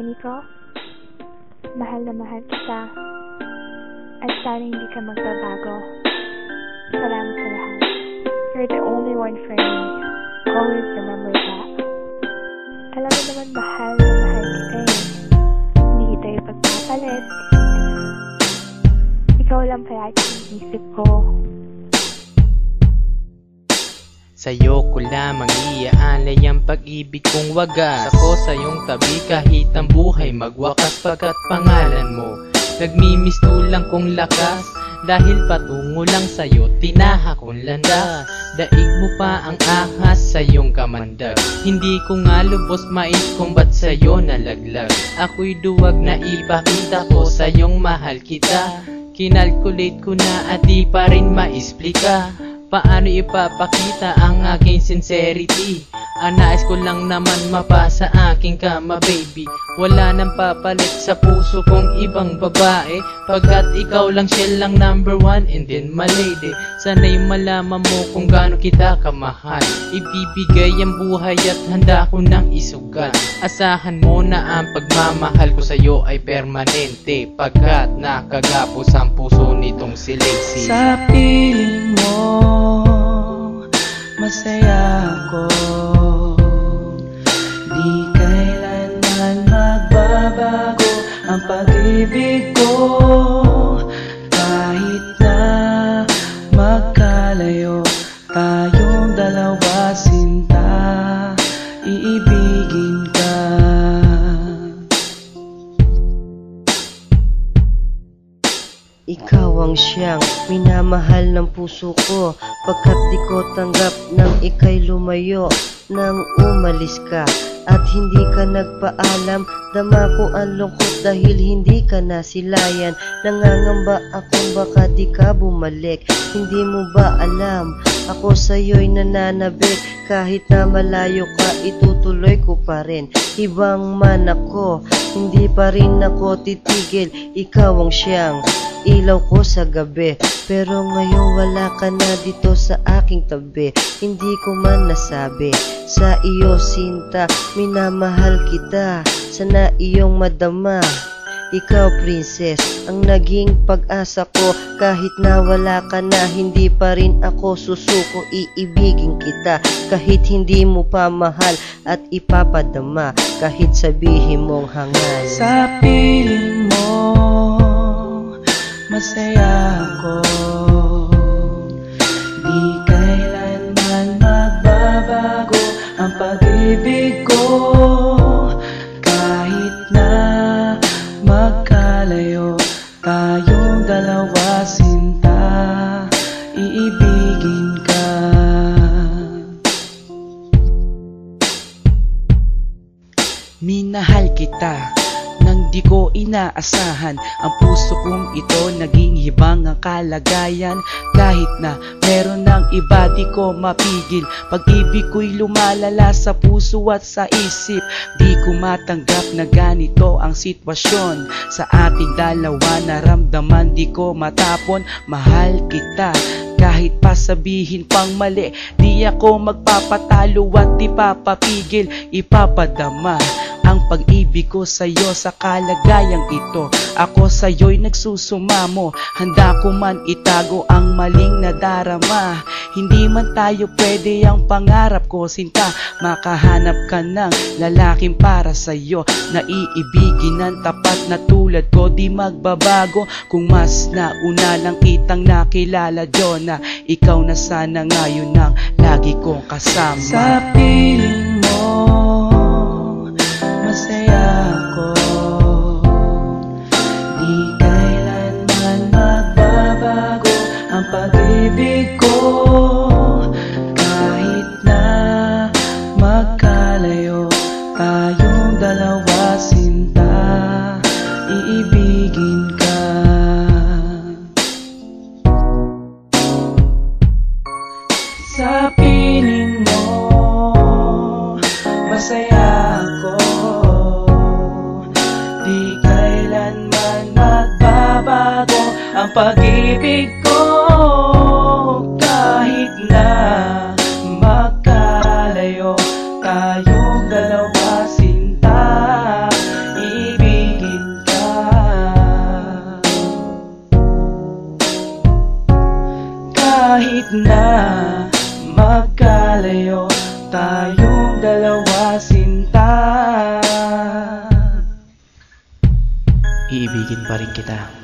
Ko, mahal na mahal kita. At sana hindi ka magbabago. Salamat sa lahat. You're the only one for me. Always remember that. Alam mo naman mahal na mahal kita eh. Hindi kita ipagpapalit. Ikaw lang palagi isip ko. Sa'yo ko lamang iaalay ang pag-ibig kong wagas. Ako sa iyong tabi kahit ang buhay magwakas Pagkat pangalan mo. Nagmimistulang kong lakas Dahil patungo lang sa'yo tinaha kong landas. Daig mo pa ang ahas sa iyong kamandag. Hindi ko nga lubos mais kung ba't sa'yo nalaglag. Ako'y duwag na ipakita ko sa iyong mahal kita. Kinalculate ko na at di pa rin maisplika Paano ipapakita ang aking sincerity? Ang nais ko lang naman mapa sa aking kama baby Wala nang papalit sa puso kong ibang babae. Pagkat ikaw lang siya lang number one and then my lady Sana'y malaman mo kung gaano kita kamahal. Ibibigay ang buhay at handa ko nang isugal. Asahan mo na ang pagmamahal ko sa'yo ay permanente. Pagkat nakagapos ang puso nitong si Lacey Sa piling pag-ibig ko Kahit na magkalayo Tayong dalawa sinta Iibigin ka. Ikaw ang siyang minamahal ng puso ko Pagkat di ko tanggap nang ikay lumayo Nang umalis ka at hindi ka nagpaalam Dama ko ang lungkot dahil hindi ka nasilayan. Nangangamba akong baka di ka bumalik. Hindi mo ba alam? Ako sa'yo'y nananabik. Kahit na malayo ka itutuloy ko pa rin. Ibang man ako hindi pa rin ako titigil. Ikaw ang siyang ilaw ko sa gabi. Pero ngayon wala ka na dito sa aking tabi. Hindi ko man nasabi sa iyo sinta Minamahal kita. Sana iyong madama. Ikaw, princess, ang naging pag-asa ko. Kahit na wala ka na, hindi pa rin ako susuko. Iibigin kita kahit hindi mo pa mahal At ipapadama. Kahit sabihin mong hangal. Sa piling mo Masaya ako. Di kailanman magbabago Ang pag-ibig ko di ko inaasahan. Ang puso kong ito naging hibang ang kalagayan. Kahit na meron ng iba di ko mapigil. Pag-ibig ko'y lumalala sa puso at sa isip. Di ko matanggap na ganito ang sitwasyon. Sa ating dalawa naramdaman di ko matapon. Mahal kita. Kahit pa sabihin pang mali Di ako magpapatalo at di papapigil. Ipapadama ang pag-ibig ko sa'yo sa kalagayang ito. Ako sa'yo'y nagsusumamo Handa ko man itago ang maling nadarama. Hindi man tayo pwede ang pangarap ko Sinta, makahanap ka ng lalaking para sa'yo. Na iibigin ng tapat na tulad ko Di magbabago. Kung mas nauna lang kitang nakilala Diyon ikaw na sana ngayon ang lagi kong kasama. Sa piling mo Sa piling mo. Masaya ako. Di kailanman magbabago Ang pag-ibig ko. Kahit na magkalayo Tayong dalawa sinta Ibigin ka. Kahit na magkalayo tayong dalawa sinta. Iibigin pa rin kita